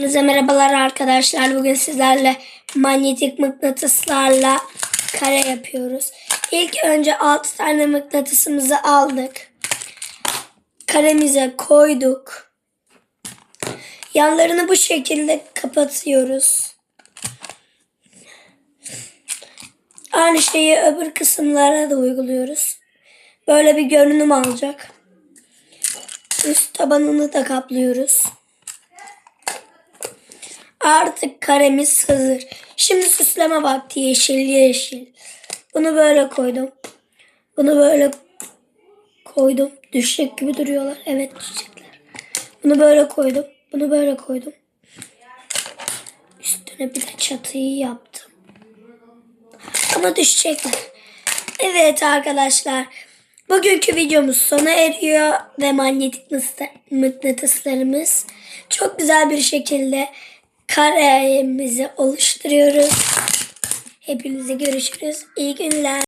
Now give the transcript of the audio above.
Hepinize merhabalar arkadaşlar. Bugün sizlerle manyetik mıknatıslarla kare yapıyoruz. İlk önce 6 tane mıknatısımızı aldık. Karemize koyduk. Yanlarını bu şekilde kapatıyoruz. Aynı şeyi öbür kısımlara da uyguluyoruz. Böyle bir görünüm alacak. Üst tabanını da kaplıyoruz. Artık karemiz hazır. Şimdi süsleme vakti yeşil yeşil. Bunu böyle koydum. Bunu böyle koydum. Düşecek gibi duruyorlar. Evet düşecekler. Bunu böyle koydum. Bunu böyle koydum. Üstüne bir de çatıyı yaptım. Ama düşecekler. Evet arkadaşlar. Bugünkü videomuz sona eriyor ve manyetik mıknatıslarımız çok güzel bir şekilde karemizi oluşturuyoruz. Hepinize görüşürüz. İyi günler.